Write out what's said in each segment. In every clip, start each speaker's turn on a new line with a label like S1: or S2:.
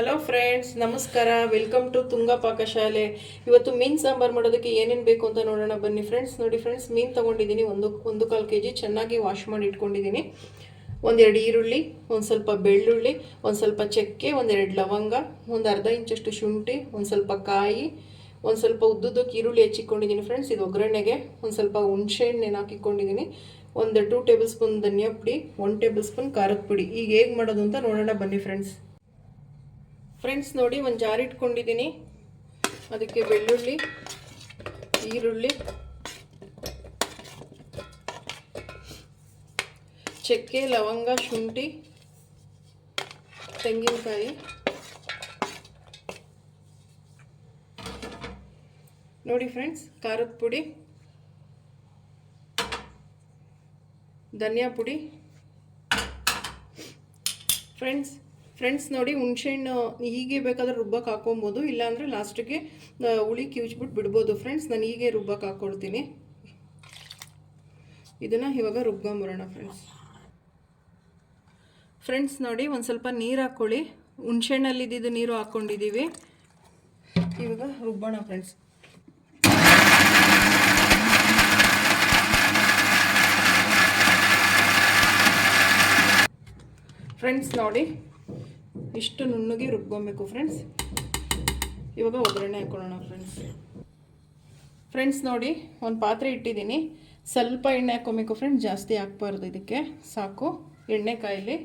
S1: Hello friends ನಮಸ್ಕಾರ. Welcome to Tunga Pakashale ಇವತ್ತು ಮೀನು ಸಾಂಬಾರು ಮಾಡೋದಕ್ಕೆ ಏನೇನು ಬೇಕು ಅಂತ ನೋಡೋಣ. ಬನ್ನಿ ಫ್ರೆಂಡ್ಸ್ ನೋಡಿ ಫ್ರೆಂಡ್ಸ್ ಮೀನು ತೊಗೊಂಡಿದ್ದೀನಿ. ಒಂದು ಒಂದು ಕಾಲು ಕೆ ಜಿ ಚೆನ್ನಾಗಿ ವಾಶ್ ಮಾಡಿ ಇಟ್ಕೊಂಡಿದ್ದೀನಿ. ಒಂದೆರಡು ಈರುಳ್ಳಿ, ಒಂದು ಸ್ವಲ್ಪ ಬೆಳ್ಳುಳ್ಳಿ, ಒಂದು ಸ್ವಲ್ಪ ಚಕ್ಕೆ, ಒಂದೆರಡು ಲವಂಗ, ಒಂದು ಅರ್ಧ ಇಂಚಷ್ಟು ಶುಂಠಿ, ಒಂದು ಸ್ವಲ್ಪ ಕಾಯಿ, ಒಂದು ಸ್ವಲ್ಪ ಉದ್ದುದ್ದಕ್ಕೆ ಈರುಳ್ಳಿ ಹೆಚ್ಚಿಕೊಂಡಿದ್ದೀನಿ ಫ್ರೆಂಡ್ಸ್ ಇದು ಒಗ್ಗರಣೆಗೆ. ಒಂದು ಸ್ವಲ್ಪ ಹುಣಸೆ ಹಣ್ಣು ಹಾಕಿಕೊಂಡಿದ್ದೀನಿ. ಒಂದು ಟೂ ಟೇಬಲ್ ಸ್ಪೂನ್ ಧನಿಯಾ ಪುಡಿ ಒನ್ ಟೇಬಲ್ ಸ್ಪೂನ್ ಖಾರದ ಪುಡಿ. ಈಗ ಹೇಗೆ ಮಾಡೋದು ಅಂತ ನೋಡೋಣ. ಬನ್ನಿ ಫ್ರೆಂಡ್ಸ್ ಫ್ರೆಂಡ್ಸ್ ನೋಡಿ, ಒಂದು ಜಾರ್ ಇಟ್ಕೊಂಡಿದ್ದೀನಿ. ಅದಕ್ಕೆ ಬೆಳ್ಳುಳ್ಳಿ, ಈರುಳ್ಳಿ, ಚಕ್ಕೆ, ಲವಂಗ, ಶುಂಠಿ, ತೆಂಗಿನಕಾಯಿ, ನೋಡಿ ಫ್ರೆಂಡ್ಸ್, ಖಾರದ ಪುಡಿ, ಧನಿಯಾ ಪುಡಿ. ಫ್ರೆಂಡ್ಸ್ ಫ್ರೆಂಡ್ಸ್ ನೋಡಿ, ಹುಣ್ಸೆಹಣ್ಣು ಹೀಗೆ ಬೇಕಾದ್ರೆ ರುಬ್ಬಕ್ಕೆ ಹಾಕೊಬೋದು, ಇಲ್ಲಾಂದರೆ ಲಾಸ್ಟಿಗೆ ಹುಳಿ ಕಿವಿಚ್ಬಿಟ್ಟು ಬಿಡ್ಬೋದು. ಫ್ರೆಂಡ್ಸ್ ನಾನು ಹೀಗೆ ರುಬ್ಬಕ್ಕೆ ಹಾಕ್ಕೊಳ್ತೀನಿ ಇದನ್ನು ಇವಾಗ ರುಬ್ಕೊಂಬರೋಣ ಫ್ರೆಂಡ್ಸ್ ಫ್ರೆಂಡ್ಸ್ ನೋಡಿ, ಒಂದು ಸ್ವಲ್ಪ ನೀರು ಹಾಕ್ಕೊಳ್ಳಿ ಹುಣ್ಸೆಹಣ್ಣಲ್ಲಿದ್ದು ನೀರು ಹಾಕ್ಕೊಂಡಿದ್ದೀವಿ ಇವಾಗ ರುಬ್ಬೋಣ ಫ್ರೆಂಡ್ಸ್ ಫ್ರೆಂಡ್ಸ್ ನೋಡಿ ಇಷ್ಟು ನುಣ್ಣಗೆ ರುಬ್ಕೊಬೇಕು ಫ್ರೆಂಡ್ಸ್ ಇವಾಗ ಒಗ್ಗರಣೆ ಹಾಕೊಳ್ಳೋಣ ಫ್ರೆಂಡ್ಸ್ ಫ್ರೆಂಡ್ಸ್ ನೋಡಿ, ಒಂದು ಪಾತ್ರೆ ಇಟ್ಟಿದ್ದೀನಿ. ಸ್ವಲ್ಪ ಎಣ್ಣೆ ಹಾಕ್ಕೊಬೇಕು ಫ್ರೆಂಡ್ಸ್ ಜಾಸ್ತಿ ಹಾಕ್ಬಾರ್ದು ಇದಕ್ಕೆ. ಸಾಕು. ಎಣ್ಣೆ ಕಾಯಲಿ.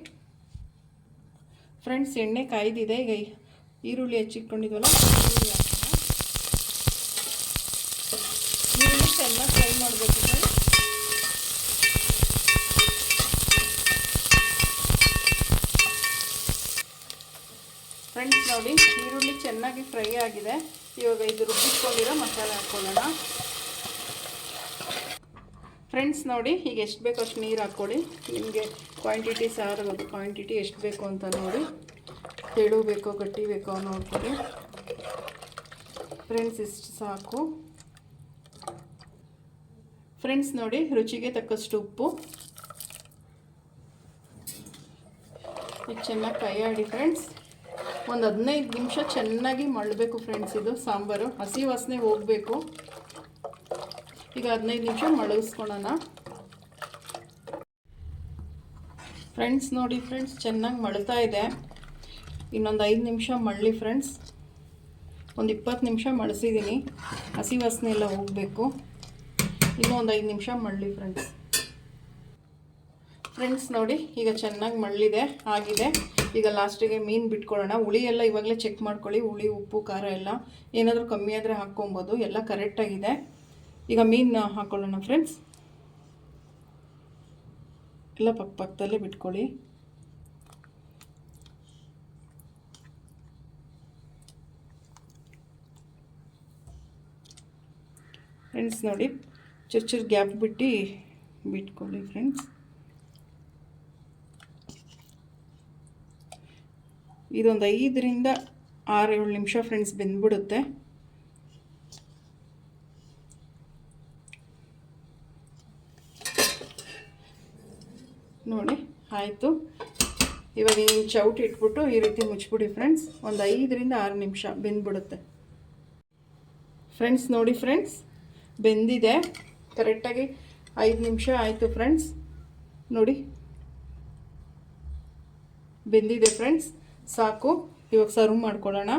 S1: ಫ್ರೆಂಡ್ಸ್ ಎಣ್ಣೆ ಕಾಯ್ದಿದೆ. ಈಗ ಈರುಳ್ಳಿ ಹೆಚ್ಚಿಟ್ಕೊಂಡಿದ್ವಲ್ಲ, ಈರುಳ್ಳಿ ಚೆನ್ನಾಗಿ ಫ್ರೈ ಮಾಡಬೇಕು ನೋಡಿ, ಈರುಳ್ಳಿ ಚೆನ್ನಾಗಿ ಫ್ರೈ ಆಗಿದೆ. ಇವಾಗ ಇದು ರುಬ್ಬಿಸ್ಕೊಂಡಿರೋ ಮಸಾಲೆ ಹಾಕ್ಕೊಳ್ಳೋಣ ಫ್ರೆಂಡ್ಸ್ ನೋಡಿ, ಈಗ ಎಷ್ಟು ಬೇಕೋ ಅಷ್ಟು ನೀರು ಹಾಕ್ಕೊಳ್ಳಿ ನಿಮಗೆ ಕ್ವಾಂಟಿಟಿ ಸಾರು ಕ್ವಾಂಟಿಟಿ ಎಷ್ಟು ಬೇಕು ಅಂತ ನೋಡಿ. ತೆಳು ಬೇಕೋ, ಗಟ್ಟಿ ಬೇಕೋ ನೋಡ್ಕೊಳ್ಳಿ. ಫ್ರೆಂಡ್ಸ್ ಇಷ್ಟು ಸಾಕು. ಫ್ರೆಂಡ್ಸ್ ನೋಡಿ, ರುಚಿಗೆ ತಕ್ಕಷ್ಟು ಉಪ್ಪು. ಇದು ಚೆನ್ನಾಗಿ ಕೈ ಆಡಿ ಫ್ರೆಂಡ್ಸ್ ಒಂದು ಹದಿನೈದು ನಿಮಿಷ ಚೆನ್ನಾಗಿ ಮಳಬೇಕು ಫ್ರೆಂಡ್ಸ್ ಇದು ಸಾಂಬಾರು. ಹಸಿ ವಾಸನೆ ಹೋಗಬೇಕು. ಈಗ ಹದಿನೈದು ನಿಮಿಷ ಮಳಗಿಸ್ಕೊಳೋಣ. ಫ್ರೆಂಡ್ಸ್ ನೋಡಿ ಫ್ರೆಂಡ್ಸ್ ಚೆನ್ನಾಗಿ ಮಳ್ತಾ ಇದೆ. ಇನ್ನೊಂದು ಐದು ನಿಮಿಷ ಮಳ್ಳಿ ಫ್ರೆಂಡ್ಸ್ ಒಂದು ಇಪ್ಪತ್ತು ನಿಮಿಷ ಮಳಿಸಿದ್ದೀನಿ ಹಸಿ ವಾಸನೆ ಎಲ್ಲ ಹೋಗಬೇಕು. ಇನ್ನೊಂದು ಐದು ನಿಮಿಷ ಮಳ್ಳಿ ಫ್ರೆಂಡ್ಸ್ ಫ್ರೆಂಡ್ಸ್ ನೋಡಿ, ಈಗ ಚೆನ್ನಾಗಿ ಮಳ್ಳಿದೆ, ಆಗಿದೆ. ಈಗ ಲಾಸ್ಟಿಗೆ ಮೀನು ಬಿಟ್ಕೊಳ್ಳೋಣ. ಹುಳಿ ಎಲ್ಲ ಇವಾಗಲೇ ಚೆಕ್ ಮಾಡ್ಕೊಳ್ಳಿ. ಹುಳಿ, ಉಪ್ಪು, ಖಾರ ಎಲ್ಲ ಏನಾದರೂ ಕಮ್ಮಿ ಆದರೆ ಹಾಕ್ಕೊಬೋದು. ಎಲ್ಲ ಕರೆಕ್ಟಾಗಿದೆ ಈಗ ಮೀನು ಹಾಕ್ಕೊಳ್ಳೋಣ ಫ್ರೆಂಡ್ಸ್ ಎಲ್ಲ ಪಕ್ಕ ಪಕ್ಕದಲ್ಲೇ ಬಿಟ್ಕೊಳ್ಳಿ. ಫ್ರೆಂಡ್ಸ್ ನೋಡಿ, ಚೂರು ಚೂರು ಗ್ಯಾಪ್ ಬಿಟ್ಟು ಬಿಟ್ಕೊಳ್ಳಿ ಫ್ರೆಂಡ್ಸ್ ಇದೊಂದು ಐದರಿಂದ ಆರು ಏಳು ನಿಮಿಷ ಫ್ರೆಂಡ್ಸ್ ಬೆಂದ್ಬಿಡುತ್ತೆ. ನೋಡಿ, ಆಯಿತು. ಇವಾಗ ಈ ಚೌಟ್ ಇಟ್ಬಿಟ್ಟು ಈ ರೀತಿ ಮುಚ್ಚಿಬಿಡಿ ಫ್ರೆಂಡ್ಸ್ ಒಂದು ಐದರಿಂದ ಆರು ನಿಮಿಷ ಬೆಂದ್ಬಿಡುತ್ತೆ. ಫ್ರೆಂಡ್ಸ್ ನೋಡಿ ಫ್ರೆಂಡ್ಸ್ ಬೆಂದಿದೆ. ಕರೆಕ್ಟಾಗಿ ಐದು ನಿಮಿಷ ಆಯಿತು ಫ್ರೆಂಡ್ಸ್ ನೋಡಿ, ಬೆಂದಿದೆ ಫ್ರೆಂಡ್ಸ್ ಸಾಕು, ಇವಾಗ ಸರ್ವ್ ಮಾಡ್ಕೊಳ್ಳೋಣ.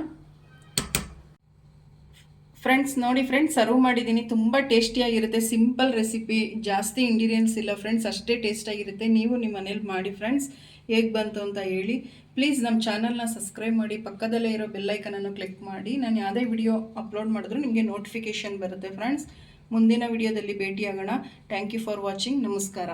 S1: ಫ್ರೆಂಡ್ಸ್ ನೋಡಿ ಫ್ರೆಂಡ್ಸ್ ಸರ್ವ್ ಮಾಡಿದ್ದೀನಿ. ತುಂಬ ಟೇಸ್ಟಿಯಾಗಿರುತ್ತೆ ಸಿಂಪಲ್ ರೆಸಿಪಿ ಜಾಸ್ತಿ ಇಂಗ್ರೀಡಿಯೆಂಟ್ಸ್ ಇಲ್ಲ ಫ್ರೆಂಡ್ಸ್ ಅಷ್ಟೇ ಟೇಸ್ಟಾಗಿರುತ್ತೆ ನೀವು ನಿಮ್ಮ ಮನೇಲಿ ಮಾಡಿ ಫ್ರೆಂಡ್ಸ್ ಹೇಗೆ ಬಂತು ಅಂತ ಹೇಳಿ. ಪ್ಲೀಸ್ ನಮ್ಮ ಚಾನಲ್ನ ಸಬ್ಸ್ಕ್ರೈಬ್ ಮಾಡಿ, ಪಕ್ಕದಲ್ಲೇ ಇರೋ ಬೆಲ್ಲೈಕನನ್ನು ಕ್ಲಿಕ್ ಮಾಡಿ. ನಾನು ಯಾವುದೇ ವಿಡಿಯೋ ಅಪ್ಲೋಡ್ ಮಾಡಿದ್ರು ನಿಮಗೆ ನೋಟಿಫಿಕೇಷನ್ ಬರುತ್ತೆ ಫ್ರೆಂಡ್ಸ್ ಮುಂದಿನ ವಿಡಿಯೋದಲ್ಲಿ ಭೇಟಿಯಾಗೋಣ. ಥ್ಯಾಂಕ್ ಯು ಫಾರ್ ವಾಚಿಂಗ್ ನಮಸ್ಕಾರ.